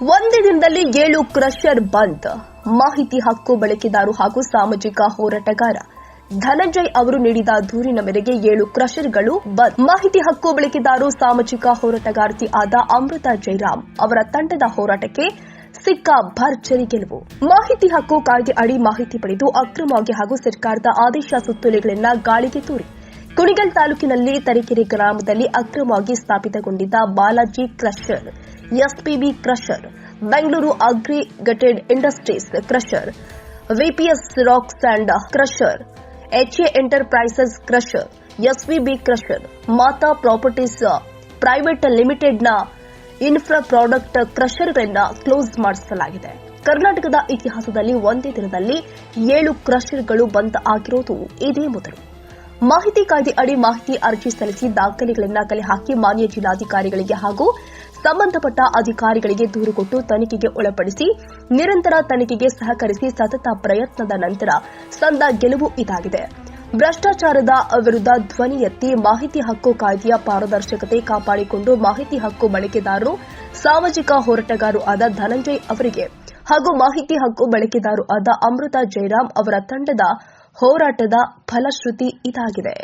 ಒಂದೇ ದಿನದಲ್ಲಿ ಏಳು ಕ್ರಷರ್ ಬಂದ್. ಮಾಹಿತಿ ಹಕ್ಕು ಬಳಕೆದಾರು ಹಾಗೂ ಸಾಮಾಜಿಕ ಹೋರಾಟಗಾರ ಧನಂಜಯ್ ಅವರು ನೀಡಿದ ದೂರಿನ ಮೇರೆಗೆ ಏಳು ಕ್ರಷರ್ಗಳು ಬಂದ್. ಮಾಹಿತಿ ಹಕ್ಕು ಬಳಕೆದಾರು, ಸಾಮಾಜಿಕ ಹೋರಾಟಗಾರ್ತಿ ಆದ ಅಮೃತ ಜೈರಾಮ್ ಅವರ ತಂಡದ ಹೋರಾಟಕ್ಕೆ ಸಿಕ್ಕ ಭರ್ಜರಿ ಗೆಲುವು. ಮಾಹಿತಿ ಹಕ್ಕು ಕಾಯ್ದೆ ಅಡಿ ಮಾಹಿತಿ ಪಡೆದು ಅಕ್ರಮವಾಗಿ ಹಾಗೂ ಸರ್ಕಾರದ ಆದೇಶ ಸುತ್ತೋಲೆಗಳನ್ನ ಗಾಳಿಗೆ ತೂರಿ. ಕುಣಿಗಲ್ ತಾಲೂಕಿನಲ್ಲಿ ತರೀಕೆರೆ ಗ್ರಾಮದಲ್ಲಿ ಅಕ್ರಮವಾಗಿ ಸ್ಥಾಪಿತಗೊಂಡಿದ್ದ Balaji crusher, SPB crusher Bengaluru aggregated industries crusher VPS rocks and crusher HA enterprises crusher SVB crusher Mata properties private ಲಿಮಿಟೆಡ್ನ ಇನ್ಫ್ರಾ ಪ್ರಾಡಕ್ಟ್ ಕ್ರಷರ್ಗಳನ್ನ ಕ್ಲೋಸ್ ಮಾಡಿಸಲಾಗಿದೆ. ಕರ್ನಾಟಕದ ಇತಿಹಾಸದಲ್ಲಿ ಒಂದೇ ದಿನದಲ್ಲಿ ಏಳು ಕ್ರಷರ್ಗಳು ಬಂದ್ ಆಗಿರೋದು ಇದೇ ಮೊದಲು. ಮಾಹಿತಿ ಕಾಯ್ದೆ ಅಡಿ ಮಾಹಿತಿ ಅರ್ಜಿ ಸಲ್ಲಿಸಿ ದಾಖಲೆಗಳನ್ನು ಕಲೆ ಹಾಕಿ ಮಾನ್ಯ ಜಿಲ್ಲಾಧಿಕಾರಿಗಳಿಗೆ ಹಾಗೂ ಸಂಬಂಧಪಟ್ಟ ಅಧಿಕಾರಿಗಳಿಗೆ ದೂರು ಕೊಟ್ಟು ತನಿಖೆಗೆ ಒಳಪಡಿಸಿ, ನಿರಂತರ ತನಿಖೆಗೆ ಸಹಕರಿಸಿ ಸತತ ಪ್ರಯತ್ನದ ನಂತರ ಸಂದ ಗೆಲುವು ಇದಾಗಿದೆ. ಭ್ರಷ್ಟಾಚಾರದ ವಿರುದ್ಧ ಧ್ವನಿ ಎತ್ತಿ ಮಾಹಿತಿ ಹಕ್ಕು ಕಾಯ್ದೆಯ ಪಾರದರ್ಶಕತೆ ಕಾಪಾಡಿಕೊಂಡು ಮಾಹಿತಿ ಹಕ್ಕು ಬಳಕೆದಾರರು, ಸಾಮಾಜಿಕ ಹೋರಾಟಗಾರರು ಆದ ಧನಂಜಯ್ ಅವರಿಗೆ ಹಾಗೂ ಮಾಹಿತಿ ಹಕ್ಕು ಬಳಕೆದಾರರು ಆದ ಅಮೃತ ಜಯರಾಮ್ ಅವರ ತಂಡದ ಹೋರಾಟದ ಫಲಶ್ರುತಿ ಇದಾಗಿದೆ.